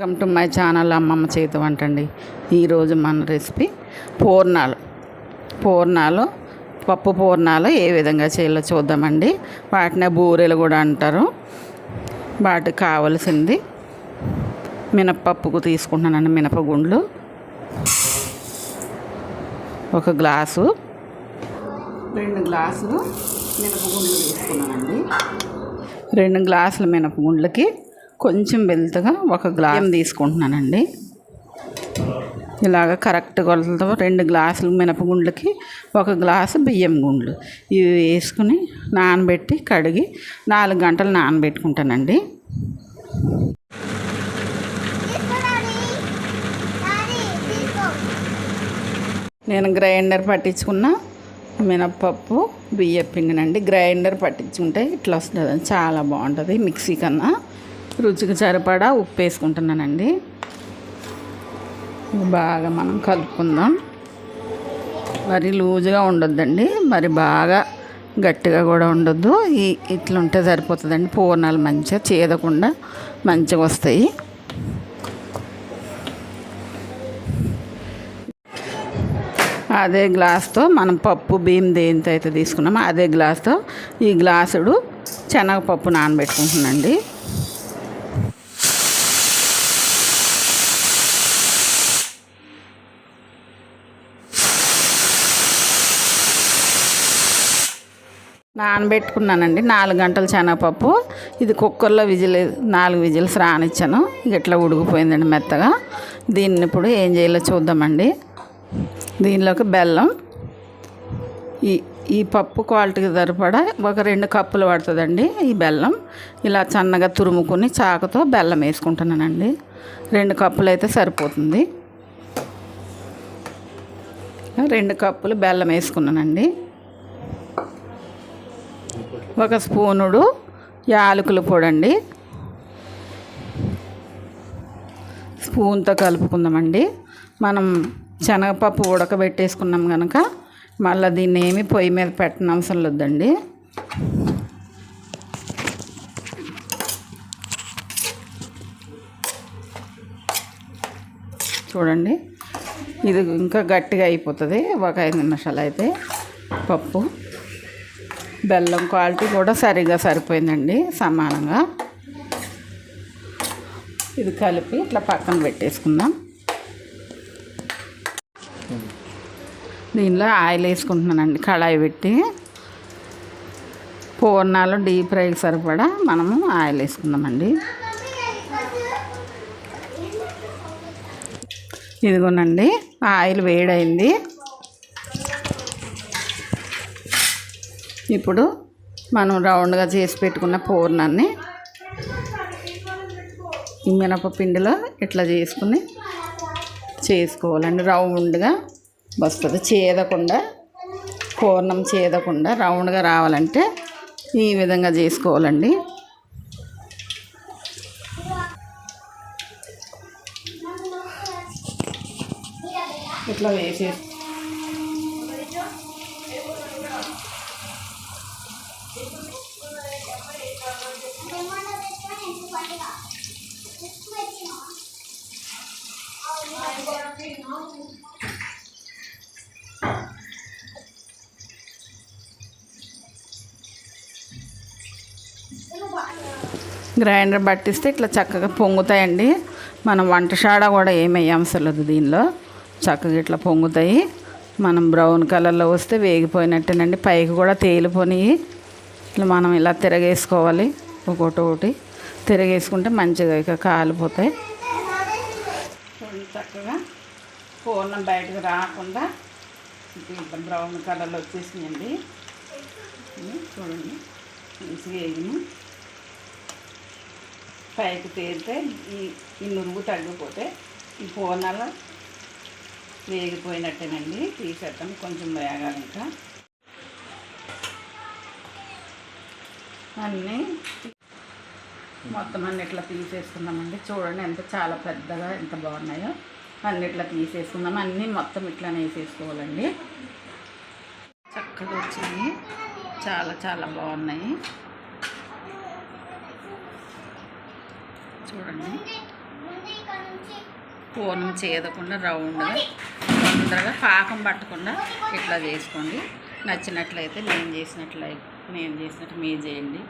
Welcome to my channel అమ్మమ్మ చేతి వంట అండి ఈరోజు మన రెసిపీ పూర్ణాలు. పూర్ణాలు పప్పు పూర్ణాలు ఏ విధంగా చేయాలో చూద్దామండి. వాటిని బూరెలు కూడా అంటారు. వాటికి కావలసింది మినప్పప్పుకు తీసుకుంటున్నానండి మినపగుండ్లు. ఒక గ్లాసు రెండు గ్లాసులు మినపగుండ్లు తీసుకున్నానండి. రెండు గ్లాసుల మినపగుండ్లకి కొంచెం వెళ్తుగా ఒక గ్లాస్ తీసుకుంటున్నానండి. ఇలాగ కరెక్ట్ కొలతలతో రెండు గ్లాసులు మినపగుండ్లకి ఒక గ్లాసు బియ్యం గుండ్లు. ఇవి వేసుకుని నానబెట్టి కడిగి నాలుగు గంటలు నానబెట్టుకుంటానండి. నేను గ్రైండర్ పట్టించుకున్న మినప్పప్పు బియ్య పిండినండి గ్రైండర్ పట్టించుకుంటే ఇట్లా వస్తుంది చాలా బాగుంటుంది మిక్సీ కన్నా. రుచికి సరిపడా ఉప్పు వేసుకుంటున్నానండి. బాగా మనం కలుపుకుందాం. మరి లూజుగా ఉండొద్దండి. మరి బాగా గట్టిగా కూడా ఉండొద్దు. ఈ ఇట్లా ఉంటే సరిపోతుందండి. పూర్ణాలు మంచిగా చేదకుండా మంచిగా వస్తాయి. అదే గ్లాస్తో మనం పప్పు బియ్యం దేనితో అయితే తీసుకున్నామో అదే గ్లాస్తో ఈ గ్లాసుడు శనగపప్పు నానబెట్టుకుంటున్నాండి నానబెట్టుకున్నానండి. నాలుగు గంటల శనగపప్పు. ఇది కుక్కర్లో విజిల్ నాలుగు విజిల్స్ రానిచ్చాను. ఇక ఇట్లా ఉడికిపోయిందండి మెత్తగా. దీన్ని ఇప్పుడు ఏం చేయాలో చూద్దామండి. దీనిలోకి బెల్లం. ఈ ఈ పప్పు క్వాలిటీకి సరిపడా ఒక రెండు కప్పులు పడుతుందండి ఈ బెల్లం. ఇలా సన్నగా తురుముకుని చాకుతో బెల్లం వేసుకుంటున్నానండి. రెండు కప్పులు అయితే సరిపోతుంది. రెండు కప్పులు బెల్లం వేసుకున్నానండి. ఒక స్పూనుడు యాలకుల పొడండి. స్పూన్తో కలుపుకుందామండి. మనం శనగపప్పు ఉడకబెట్టేసుకున్నాం కనుక మళ్ళీ దీన్ని ఏమి పొయ్యి మీద పెట్టిన అవసరం లేదండి. చూడండి. ఇది ఇంకా గట్టిగా అయిపోతుంది. ఒక ఐదు నిమిషాలు అయితే పప్పు. బెల్లం క్వాలిటీ కూడా సరిగా సరిపోయిందండి సమానంగా. ఇది కలిపి ఇట్లా పక్కన పెట్టేసుకుందాం. దీనిలో ఆయిల్ వేసుకుంటున్నానండి కళాయి పెట్టి. పూర్ణాలు డీప్ ఫ్రైకి సరిపడా మనము ఆయిల్ వేసుకుందామండి. ఇదిగోనండి ఆయిల్ వేడైంది. ఇప్పుడు మనం రౌండ్గా చేసి పెట్టుకున్న పూర్ణాన్ని మినపపిండిలో ఇట్లా చేసుకుని చేసుకోవాలండి. రౌండ్గా వస్తుంది. చేదకుండా పూర్ణం చేదకుండా రౌండ్గా రావాలంటే ఈ విధంగా చేసుకోవాలండి. ఇట్లా వేసేసి గ్రైండర్ పట్టిస్తే ఇట్లా చక్కగా పొంగుతాయండి. మనం వంటషాడ కూడా ఏమి అవసరం దీనిలో? చక్కగా ఇట్లా పొంగుతాయి. మనం బ్రౌన్ కలర్లో వస్తే వేగిపోయినట్టేనండి. పైకి కూడా తేలిపోయి ఇట్లా మనం ఇలా తిరగేసుకోవాలి. ఒకటి ఒకటి. తిరగేసుకుంటే మంచిగా ఇక కాలిపోతాయి చక్కగా పూర్ణం బయటకు రాకుండా బ్రౌన్ కలర్లో వచ్చేసినాయండి చూడండి మంచిగా వేగినాయి పైకి తేలితే ఈ ఈ నురుగు తగ్గిపోతే ఈ పూర్ణాలు వేగిపోయినట్టేనండి. తీసేద్దాం కొంచెం వేగాలి ఇంకా. అన్నీ మొత్తం అన్ని ఇట్లా తీసేసుకుందామండి. చూడండి ఎంత చాలా పెద్దగా ఎంత బాగున్నాయో. అన్ని ఇట్లా తీసేసుకుందాం. అన్నీ మొత్తం ఇట్లానే వేసేసుకోవాలండి. చక్కగా వచ్చినాయి. చాలా చాలా బాగున్నాయి. చూడండి. పూర్ణం చేయకుండా రౌండ్గా తొందరగా పాకం పట్టకుండా ఇట్లా చేసుకోండి. నచ్చినట్లయితే నేను చేసినట్లయితే నేను చేసినట్టు మీరు చేయండి.